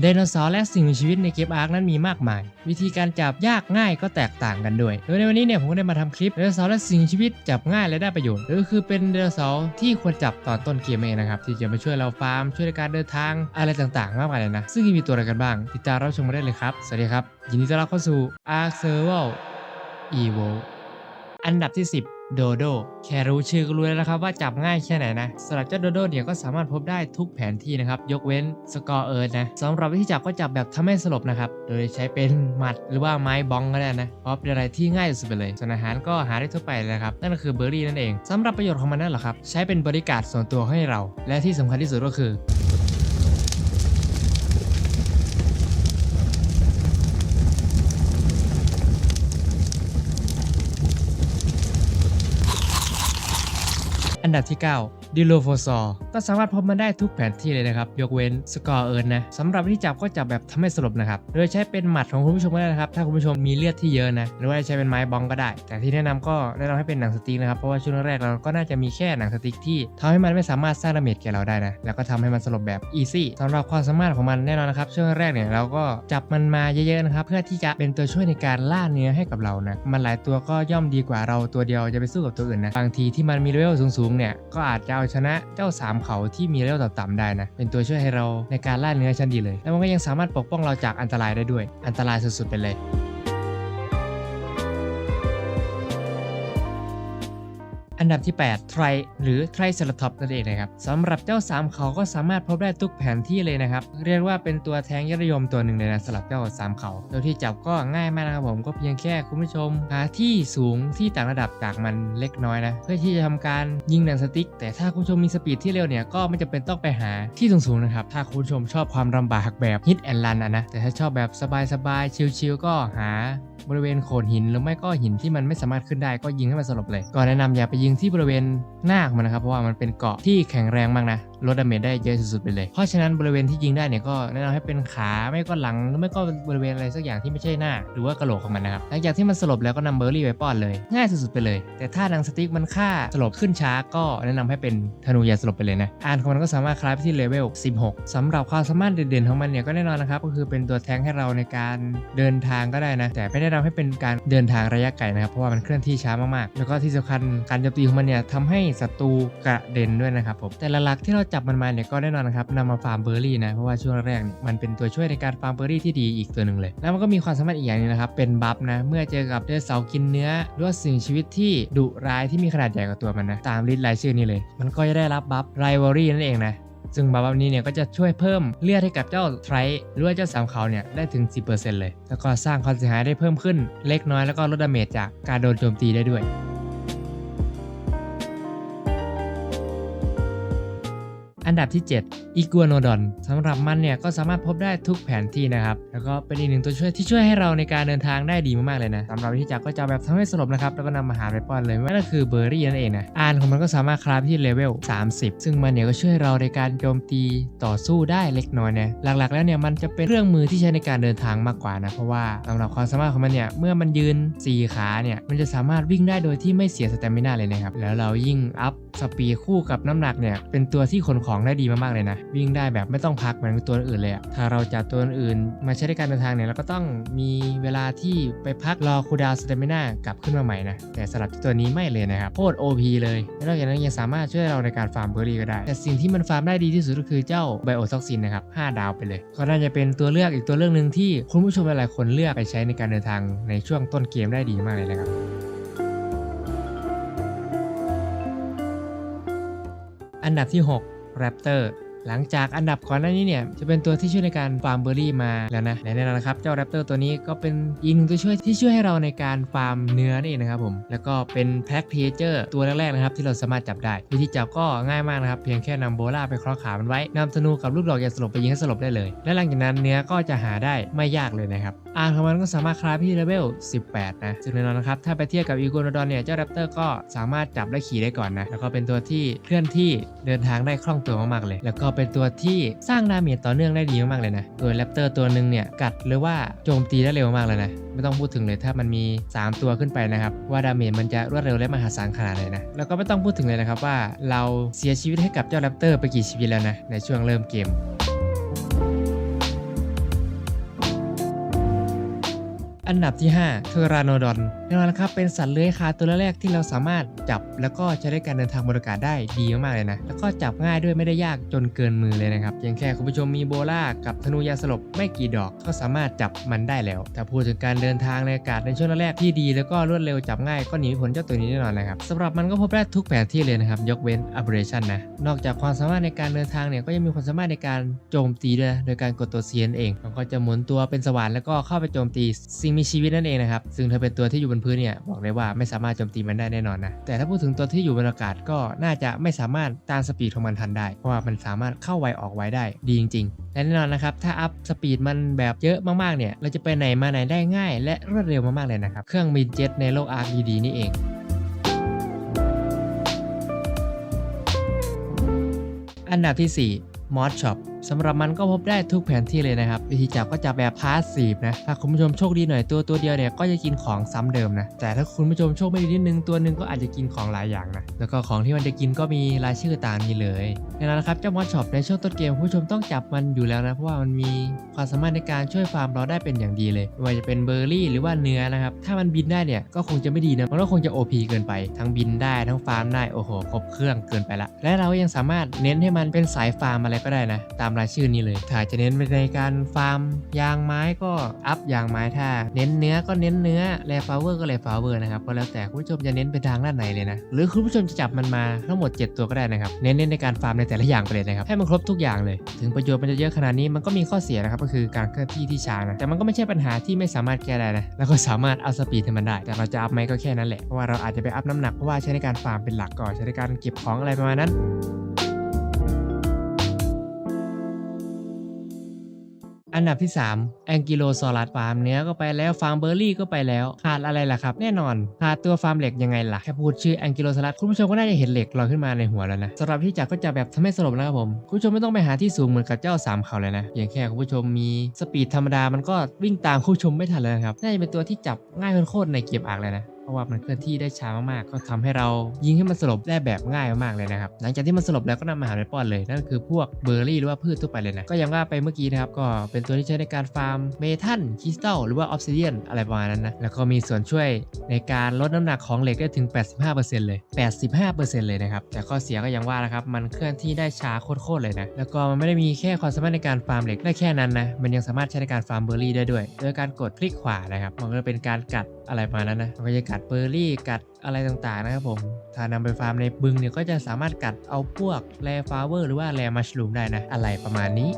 ไดโนเสาร์และสิ่งมีชีวิตในเกมอาร์คนั้นมีมากมาย วิธีการจับยากง่ายก็แตกต่างกันด้วย โดยในวันนี้เนี่ยผมก็ได้มาทำคลิปไดโนเสาร์และสิ่งมีชีวิตจับง่ายและได้ประโยชน์หรือคือเป็นไดโนเสาร์ที่ควรจับตอนต้นเกมเองนะครับที่จะมาช่วยเราฟาร์มช่วยในการเดินทางอะไรต่างๆ มากมายเลยนะ ซึ่งมีตัวอะไรกันบ้าง ติดตามรับชมมาได้เลยครับ สวัสดีครับ ยินดีต้อนรับเข้าสู่ Ark Survival Evo อันดับที่ 10 โดโด แค่รู้ชื่อก็รู้แล้วนะครับว่าจับง่ายแค่ไหนนะสำหรับเจ้าโดโดเนี่ยก็สามารถพบได้ทุกแผนที่นะครับ ยกเว้นสกอร์เอิร์นะสำหรับวิธีจับก็จับแบบทำให้สลบนะครับ โดยใช้เป็นหมัดหรือว่าไม้บองก็ได้นะ เพราะเป็นอะไรที่ง่ายสุดไปเลย ส่วนอาหารก็หาได้ทั่วไปเลยนะครับ นั่นก็คือเบอร์รี่นั่นเองสำหรับประโยชน์ของมันนั่นแหละครับ ใช้เป็นบริการส่วนตัวให้เรา และที่สำคัญที่สุดก็คือ ดับที่ 9 ดิโลโฟซอร์ ก็สามารถพบมันได้ทุกแผนที่เลยนะครับ ยกเว้นสกอร์เอิร์นนะสำหรับวิธีจับก็จับแบบทำให้สลบนะครับ โดยใช้เป็นหมัดของคุณผู้ชมก็ได้นะครับ ถ้าคุณผู้ชมมีเลือดที่เยอะนะ หรือว่าใช้เป็นไม้บองก็ได้ แต่ที่แนะนำก็แนะนำให้เป็นหนังสติ๊กนะครับ เพราะว่าช่วงแรกเราก็น่าจะมีแค่หนังสติ๊กที่ทำให้มันไม่สามารถสร้างดาเมจแก่เราได้นะ แล้วก็ทำให้มันสลบแบบอีซี่สำหรับความสามารถของมันแน่นอนนะครับ ช่วงแรกเนี่ยเราก็จับมันมาเยอะๆนะครับเพื่อที่จะเป็นตัวช่วยในการล่าเนื้อให้กับเรานะ มันหลายตัวก็ย่อมดีกว่าเราตัวเดียวจะไปสู้กับตัวอื่นนะ บางทีที่มันมีเลเวลสูงๆเนี่ยก็อาจจะเอาชนะเจ้าสามเขาที่มีเลเวลต่ำๆได้นะ เป็นตัวช่วยให้เราในการล่าเนื้อชั้นดีเลย แล้วมันก็ยังสามารถปกป้องเราจากอันตรายได้ด้วย อันตรายสุดๆไปเลย อันดับที่ 8 ไทรหรือไทรเซราท็อปนั่นเองนะครับสำหรับเจ้าสามเขาก็สามารถพบได้ทุกแผนที่เลยนะครับ เรียกว่าเป็นตัวแทงยอดนิยมตัวหนึ่งเลยนะสำหรับเจ้าสามเขา โดยที่จับก็ง่ายมากนะครับผมก็เพียงแค่คุณผู้ชมหาที่สูงที่ต่างระดับจากมันเล็กน้อยนะเพื่อที่จะทำการยิงหนังสติ๊ก แต่ถ้าคุณผู้ชมมีสปีดที่เร็วเนี่ยก็ไม่จำเป็นต้องไปหาที่สูงๆนะครับถ้าคุณผู้ชมชอบความลำบากแบบฮิตแอนด์รันอะนะแต่ถ้าชอบแบบสบายๆชิลๆก็หาบริเวณโขดหินหรือไม่ก็หินที่มันไม่สามารถขึ้นได้ก็ยิงให้มันสลบเลยก็แนะนำอย่าไปยิงที่บริเวณหน้าของมันนะครับ เพราะว่ามันเป็นเกาะที่แข็งแรงมากนะ ลดดาเมจได้เยอะสุดๆไปเลย เพราะฉะนั้นบริเวณที่ยิงได้เนี่ยก็แนะนำให้เป็นขาไม่ก็หลังหรือไม่ก็บริเวณอะไรสักอย่างที่ไม่ใช่หน้า หรือว่ากระโหลกของมันนะครับหลังจากที่มันสลบแล้วก็นำเบอร์รี่ไปป้อนเลย ง่ายสุดๆไปเลย แต่ถ้าดังสติ๊กมันฆ่าสลบขึ้นช้าก็แนะนำให้เป็นธนูยาสลบไปเลยนะอ่านของมันก็สามารถคลายไปที่เลเวล 16สำหรับความสามารถเด่นๆของมันเนี่ยก็แน่นอนนะครับก็คือเป็นตัวแทงให้เราในการเดินทางก็ได้นะ แต่ไม่ได้ทำให้เป็นการเดินทางระยะไกลนะครับเพราะว่ามันเคลื่อนที่ช้ามากๆ แล้วก็ที่สำคัญการโจมตีของมันเนี่ยทำให้ศัตรูกระเด็นด้วยนะครับผมแต่หลักๆที่เราจับมันมาเนี่ยก็แน่นอนนะครับนำมาฟาร์มเบอร์รี่นะเพราะว่าช่วงแรกเนี่ยมันเป็นตัวช่วยในการฟาร์มเบอร์รี่ที่ดีอีกตัวหนึ่งเลย แล้วมันก็มีความสามารถอีกอย่างนึงนะครับเป็นบัฟนะเมื่อเจอกับเดเสากินเนื้อหรือว่าสิ่งชีวิตที่ดุร้ายที่มีขนาดใหญ่กว่าตัวมันนะตามลิสต์รายชื่อนี้เลย มันก็จะได้รับบัฟไรวอรี่นั่นเองนะซึ่งบัฟแบบนี้เนี่ยก็จะช่วยเพิ่มเลือดให้กับเจ้าไทรหรือว่าเจ้าสามเขาเนี่ยได้ถึง 10%เลย แล้วก็สร้างความเสียหายได้เพิ่มขึ้นเล็กน้อยแล้วก็ลดดาเมจจากการโดนโจมตีได้ด้วย อันดับที่ 7 อีกัวโนดอนสำหรับมันเนี่ยก็สามารถพบได้ทุกแผนที่นะครับ แล้วก็เป็นอีกหนึ่งตัวช่วยที่ช่วยให้เราในการเดินทางได้ดีมากๆเลยนะสำหรับวิธีจับก็จะแบบทำให้สลบนะครับ แล้วก็นำอาหารไปป้อนเลยนั่นก็คือเบอร์รี่นั่นเองนะอ่านของมันก็สามารถคลายไปที่เลเวล 30 ซึ่งมันเนี่ยก็ช่วยเราในการโจมตีต่อสู้ได้เล็กน้อยนะหลักๆ แล้วเนี่ยมันจะเป็นเครื่องมือที่ใช้ในการเดินทางมากกว่านะเพราะว่าสำหรับความสามารถของมันเนี่ยเมื่อมันยืนสี่ขาเนี่ยมันจะสามารถวิ่งได้โดยที่ไม่เสียสเตมินาเลยนะครับแล้วเรายิ่งอัพสปีดคู่กับน้ำหนักเนี่ยเป็นตัวที่ขนของได้ดีมากๆเลยนะ วิ่งได้แบบไม่ต้องพักเหมือนตัวอื่นเลยอะถ้าเราจับตัวอื่นมาใช้ในการเดินทางเนี่ยเราก็ต้องมีเวลาที่ไปพักรอคูดาวสเตมิน่ากลับขึ้นมาใหม่นะแต่สำหรับตัวนี้ไม่เลยนะครับโคตร OP เลยและนอกจากนั้นยังสามารถช่วยเราในการฟาร์มเบอร์รี่ก็ได้ แต่สิ่งที่มันฟาร์มได้ดีที่สุดก็คือเจ้าไบโอท็อกซินนะครับ5ดาวไปเลยก็น่าจะเป็นตัวเลือกอีกตัวเลือกหนึ่งที่คุณผู้ชมหลายๆคนเลือกไปใช้ในการเดินทางในช่วงต้นเกมได้ดีมากเลยนะครับอันดับที่ 6 แรปเตอร์ หลังจากอันดับก่อนหน้านี้เนี่ยจะเป็นตัวที่ช่วยในการฟาร์มเบอร์รี่มาแล้วนะและแน่นอนนะครับเจ้าแรปเตอร์ตัวนี้ก็เป็นอีกหนึ่งตัวช่วยที่ช่วยให้เราในการฟาร์มเนื้อนี่นะครับผมแล้วก็เป็นแพ็กเพเจอร์ตัวแรกๆนะครับที่เราสามารถจับได้ วิธีจับก็ง่ายมากนะครับเพียงแค่นำโบล่าไปคล้องขามันไว้นำธนูกับลูกดอกยาสลบไปยิงให้สลบได้เลย และหลังจากนั้นเนื้อก็จะหาได้ไม่ยากเลยนะครับอ่านของมันก็สามารถคลายไปที่เลเวล 18 นะซึ่งแน่นอนนะครับถ้าไปเทียบกับอีโกนดอนเนี่ยเจ้าแรปเตอร์ก็สามารถจับและขี่ได้ก่อนนะแล้วก็เป็นตัวที่เคลื่อนที่เดินทางได้คล่องตัวมากๆเลย แล้วก็เป็นตัวที่สร้างดาเมจต่อเนื่องได้ดีมากๆเลยนะโดยแรปเตอร์ตัวหนึ่งเนี่ยกัดหรือว่าโจมตีได้เร็วมากเลยนะไม่ต้องพูดถึงเลยถ้ามันมี 3 ตัวขึ้นไปนะครับ ว่าดาเมจมันจะรวดเร็วและมหาศาลขนาดไหนนะแล้วก็ไม่ต้องพูดถึงเลยนะครับว่าเราเสียชีวิตให้กับเจ้าแรปเตอร์ไปกี่ชีวิตแล้วนะในช่วงเริ่มเกม อันดับที่5เทอราโนดอนแน่นอนนะครับเป็นสัตว์เลื้อยคลานตัวแรกที่เราสามารถจับ แล้วก็ใช้ในการเดินทางบนอากาศได้ดีมากๆเลยนะ แล้วก็จับง่ายด้วยไม่ได้ยากจนเกินมือเลยนะครับเพียงแค่คุณผู้ชมมีโบล่ากับธนูยาสลบไม่กี่ดอกก็สามารถจับมันได้แล้ว แต่พูดถึงการเดินทางในอากาศในช่วงแรกที่ดี แล้วก็รวดเร็วจับง่ายก็หนีไม่พ้นเจ้าตัวนี้แน่นอนนะครับสำหรับมันก็พบได้ทุกแผนที่เลยนะครับยกเว้น aberration นะนอกจากความสามารถในการเดินทางเนี่ยก็ยังมีความสามารถในการโจมตีด้วยโดยการกดตัว C นั่นเองมันก็จะหมุนตัวเป็นสว่านแล้วก็เข้าไปโจมตีสิ่งมีชีวิตนั่นเองนะครับ ซึ่งถ้าเป็นตัวที่อยู่บนพื้นเนี่ยบอกเลยว่าไม่สามารถโจมตีมันได้แน่นอนนะ แต่ถ้าพูดถึงตัวที่อยู่บนอากาศก็น่าจะไม่สามารถต้านสปีดของมันทันได้ เพราะว่ามันสามารถเข้าไวออกไวได้ดีจริงๆและแน่นอนนะครับ ถ้าอัพสปีดมันแบบเยอะมากๆเนี่ย เราจะไปไหนมาไหนได้ง่าย และรวดเร็วมากๆเลยนะครับ เครื่องบินเจ็ตในโลกอาร์ดีๆนี่เองอันดับที่4มอสช็อป สำหรับมันก็พบได้ทุกแผนที่เลยนะครับ วิธีจับก็จับแบบพาสซีฟนะ ถ้าคุณผู้ชมโชคดีหน่อยตัวตัวเดียวเนี่ยก็จะกินของซ้ำเดิมนะ แต่ถ้าคุณผู้ชมโชคไม่ดีนิดนึงตัวหนึ่งก็อาจจะกินของหลายอย่างนะ แล้วก็ของที่มันจะกินก็มีรายชื่อตามนี้เลยแน่นอนนะครับเจ้ามอสช็อปในช่วงต้นเกมผู้ชมต้องจับมันอยู่แล้วนะเพราะว่ามันมีความสามารถในการช่วยฟาร์มเราได้เป็นอย่างดีเลยไม่ว่าจะเป็นเบอร์รี่หรือว่าเนื้อนะครับถ้ามันบินได้เนี่ยก็คงจะไม่ดีนะมันก็คงจะ OP เกินไป ทั้งบินได้ทั้งฟาร์มได้โอ้โหครบเครื่องเกินไปละและเรายังสามารถเน้นให้มันเป็นสายฟาร์มอะไรก็ได้นะตามรายชื่อนี้เลย ถ้าจะเน้นไปในการฟาร์มยางไม้ก็อัพยางไม้ถ้า เน้นเนื้อก็เน้นเนื้อแรฟลาเวอร์ก็แรฟลาเวอร์นะครับก็แล้วแต่คุณผู้ชมจะเน้นไปทางด้านไหนเลยนะหรือคุณผู้ชมจะจับมันมาทั้งหมด 7 ตัวก็ได้นะครับเน้นๆในการฟาร์มในแต่ละอย่างไปเลยนะครับให้มันครบทุกอย่างเลย ถึงประโยชน์มันจะเยอะขนาดนี้มันก็มีข้อเสียนะครับก็คือการเคลื่อนที่ที่ช้านะแต่มันก็ไม่ใช่ปัญหาที่ไม่สามารถแก้ได้นะแล้วก็สามารถเอาสปีดให้มันได้ แต่เราจะอัพไหมก็แค่นั้นแหละเพราะว่าเราอาจจะไปอัพน้ำหนักเพราะว่าใช้ในการฟาร์มเป็นหลักก่อนใช้ในการเก็บของอะไรประมาณนั้น อันดับที่ 3 แองกิโลซอรัสฟาร์มเนื้อก็ไปแล้วฟาร์มเบอร์รี่ก็ไปแล้ว ขาดอะไรล่ะครับ แน่นอน ขาดตัวฟาร์มเหล็กยังไงล่ะ แค่พูดชื่อแองกิโลซอรัสคุณผู้ชมก็น่าจะเห็นเหล็กลอยขึ้นมาในหัวแล้วนะสำหรับที่จับก็จะแบบทำให้สลบนะครับผม คุณผู้ชมไม่ต้องไปหาที่สูงเหมือนกับเจ้าสามเขาเลยนะเพียงแค่คุณผู้ชมมีสปีดธรรมดามันก็วิ่งตามคุณผู้ชมไม่ทันเลยครับน่าจะเป็นตัวที่จับง่ายโคตรในเกมอาร์คเลยนะ เพราะว่ามันเคลื่อนที่ได้ช้ามากๆ ก็ทำให้เรายิงให้มันสลบได้แบบง่ายมากๆเลยนะครับ หลังจากที่มันสลบแล้วก็นำมาหาไปป้อนเลย นั่นคือพวกเบอร์รี่หรือว่าพืชทั่วไปเลยนะ ก็ยังว่าไปเมื่อกี้นะครับ ก็เป็นตัวที่ใช้ในการฟาร์มเมทัลคริสตัลหรือว่าออฟซิเดียนอะไรประมาณนั้นนะ แล้วก็มีส่วนช่วยในการลดน้ำหนักของเหล็กได้ถึง 85%เลย 85%เลยนะครับ แต่ข้อเสียก็ยังว่านะครับ มันเคลื่อนที่ได้ช้าโคตรๆเลยนะ แล้วก็มันไม่ได้มีแค่ความสามารถในการฟาร์มเหล็กได้แค่นั้นนะ มันยังสามารถใช้ในการฟาร์มเบอร์รี่ได้ด้วย โดยการกดคลิกขวานะครับ มันก็เป็นการกัดอะไรประมาณนั้นนะมันก็จะกัดเบอร์รี่กัดอะไรต่างๆนะครับผมถ้านำไปฟาร์มในบึงเนี่ยก็จะสามารถกัดเอาพวกแรฟาเวอร์หรือว่าแรมัชลูมได้นะอะไรประมาณนี้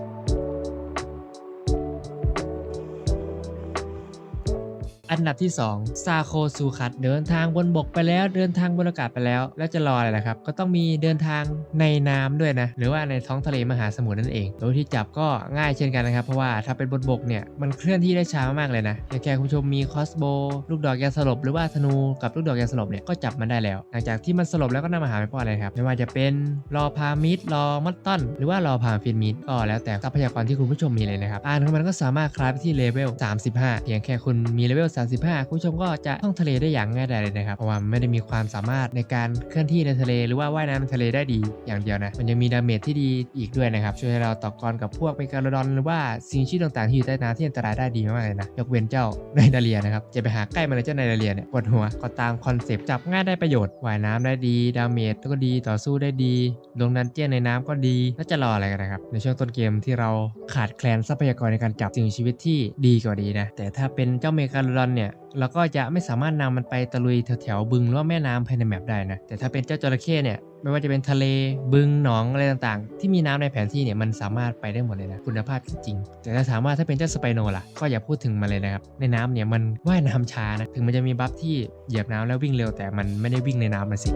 อันดับที่ 2 ซาโคซูคัตเดินทางบนบกไปแล้วเดินทางบนอากาศไปแล้ว แล้วจะรออะไรล่ะครับ ก็ต้องมีเดินทางในน้ำด้วยนะ หรือว่าในท้องทะเลมหาสมุทรนั่นเองโดยที่จับก็ง่ายเช่นกันนะครับ เพราะว่าถ้าเป็นบนบกเนี่ยมันเคลื่อนที่ได้ช้ามากเลยนะอย่างแค่คุณผู้ชมมีคอสโบลูกดอกยาสลบหรือว่าธนูกับลูกดอกยาสลบเนี่ยก็จับมันได้แล้ว หลังจากที่มันสลบแล้วก็นำมาหาไปป้อนเลยครับไม่ว่าจะเป็นรอพามิดรอมัตตันหรือว่ารอพาฟินมิดก็แล้วแต่ทรัพยากรที่คุณผู้ชมมีเลยนะครับอ่านของมันก็สามารถคลายไปที่เลเวล35เพียงแค่คุณมีเลเวล35คุณผู้ชมก็จะท่องทะเลได้อย่างง่ายดายเลยนะครับเพราะว่าไม่ได้มีความสามารถในการเคลื่อนที่ในทะเล หรือว่าว่ายน้ำในทะเลได้ดีอย่างเดียวนะมันยังมีดาเมจที่ดีอีกด้วยนะครับช่วยให้เราต่อกรกับพวกเมกาโลดอนหรือว่าสิ่งชีวิตต่างๆที่อยู่ใต้น้ำที่อันตรายได้ดีมากๆเลยนะยกเว้นเจ้าไนดาเลียนะครับจะไปหาใกล้มาเลยเจ้าไนดาเลียเนี่ยปวดหัวก็ตามคอนเซปต์จับง่ายได้ประโยชน์ว่ายน้ำได้ดีดาเมจก็ดีต่อสู้ได้ดี ลงดันเจี้ยนในน้ำก็ดีแล้วจะรออะไรกันนะครับในช่วงต้นเกมที่เราขาดแคลนทรัพยากรในการจับสิ่งชีวิตที่ดีกว่าดีนะแต่ถ้าเป็นเจ้าเมกาโลดอนเนี่ยเราก็จะไม่สามารถนำมันไปตะลุยแถวๆบึงหรือว่าแม่น้ำภายในแมปได้นะแต่ถ้าเป็นเจ้าจระเข้เนี่ยไม่ว่าจะเป็นทะเลบึงหนองอะไรต่างๆ ที่มีน้ำในแผนที่เนี่ยมันสามารถไปได้หมดเลยนะคุณภาพจริงๆแต่ถ้าถามว่าถ้าเป็นเจ้าสไปโนล่ะก็อย่าพูดถึงมันเลยนะครับในน้ำเนี่ยมันว่ายน้ำช้านะถึงมันจะมีบัฟที่เหยียบน้ำแล้ววิ่งเร็วแต่มันไม่ได้วิ่งในน้ำนะสิ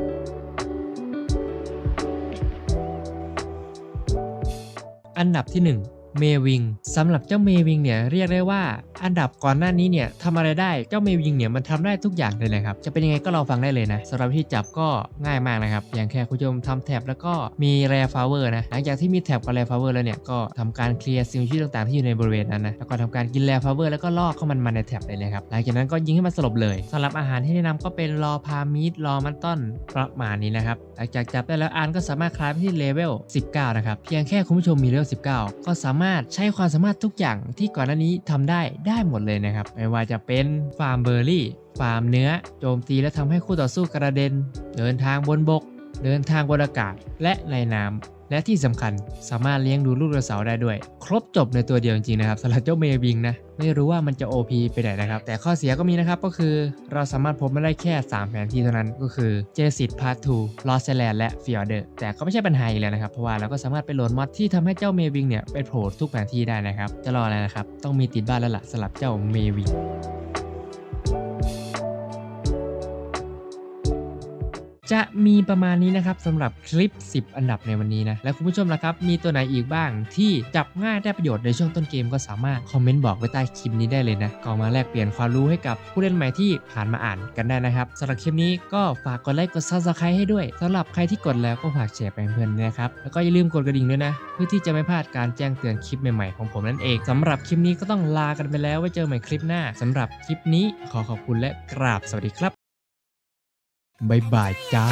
อันดับที่ 1 เมวิงสำหรับเจ้าเมวิงเนี่ยเรียกได้ว่าอันดับก่อนหน้านี้เนี่ยทำอะไรได้เจ้าเมวิงเนี่ยมันทำได้ทุกอย่างเลยนะครับ จะเป็นยังไงก็ลองฟังได้เลยนะสำหรับที่จับก็ง่ายมากนะครับ อย่างแค่คุณผู้ชมทำแท็บแล้วก็มีแรฟลาเวอร์นะหลังจากที่มีแท็บกับแรฟลาเวอร์แล้วเนี่ยก็ทำการเคลียร์สิ่งมีชีวิตต่างๆที่อยู่ในบริเวณนั้นนะแล้วก็ทำการกินแรฟลาเวอร์แล้วก็ลอกเข้ามันมาในแท็บเลยนะครับหลังจากนั้นก็ยิงให้มันสลบเลยสำหรับอาหารที่แนะนำก็เป็นรอพามีดรอมันต้นประมาณนี้นะครับหลังจากจับได้แล้วอานก็สามารถคลายไปที่เลเวล19นะครับเพียงแค่คุณผู้ชมมีเลเวล19 ก็สามามารถใช้ความสามารถทุกอย่างที่ก่อนหน้านี้ทำได้ได้หมดเลยนะครับ ไม่ว่าจะเป็นฟาร์มเบอร์รี่ ฟาร์มเนื้อ โจมตีและทำให้คู่ต่อสู้กระเด็น เดินทางบนบก เดินทางบนอากาศ และในน้ำ และที่สำคัญสามารถเลี้ยงดูลูกกระเสาได้ด้วย ครบจบในตัวเดียวจริงๆนะครับสำหรับเจ้าเมวิงนะ ไม่รู้ว่ามันจะ OP ไปไหนนะครับ แต่ข้อเสียก็มีนะครับ ก็คือเราสามารถพบมาได้แค่ 3 แผนที่เท่านั้นก็คือเจสิตพาร์ท2ลอสเซแลนและฟิออเดอร์แต่ก็ไม่ใช่ปัญหาอีกแล้วนะครับ เพราะว่าเราก็สามารถไปโหลดมอดที่ทำให้เจ้าเมวิงเนี่ยไปโผล่ทุกแผนที่ได้นะครับจะรออะไรนะครับต้องมีติดบ้านแล้วล่ะสำหรับเจ้าเมวิง จะมีประมาณนี้นะครับสำหรับคลิป 10 อันดับในวันนี้นะ และคุณผู้ชมล่ะครับ มีตัวไหนอีกบ้างที่จับง่ายได้ประโยชน์ในช่วงต้นเกมก็สามารถคอมเมนต์บอกไว้ใต้คลิปนี้ได้เลยนะก็มาแลกเปลี่ยนความรู้ให้กับผู้เล่นใหม่ที่ผ่านมาอ่านกันได้นะครับสำหรับคลิปนี้ก็ฝากกดไลค์กด subscribe ให้ด้วยสำหรับใครที่กดแล้วก็ฝากแชร์ไปเพื่อนนะครับแล้วก็อย่าลืมกดกระดิ่งด้วยนะ เพื่อที่จะไม่พลาดการแจ้งเตือนคลิปใหม่ๆของผมนั่นเองสำหรับคลิปนี้ก็ต้องลากันไปแล้วไว้เจอใหม่คลิปหน้าสำหรับคลิปนี้ขอขอบคุณและกราบสวัสดีครับ บ๊ายบายจ้า